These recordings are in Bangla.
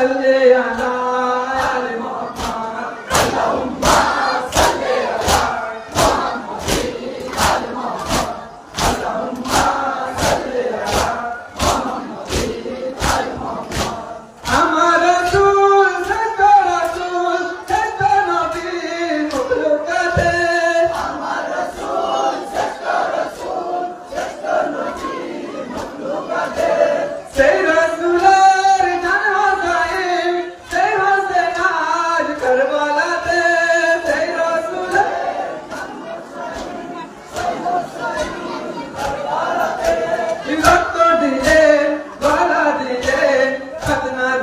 salli ala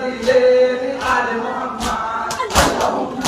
بالليل على محمد اللهم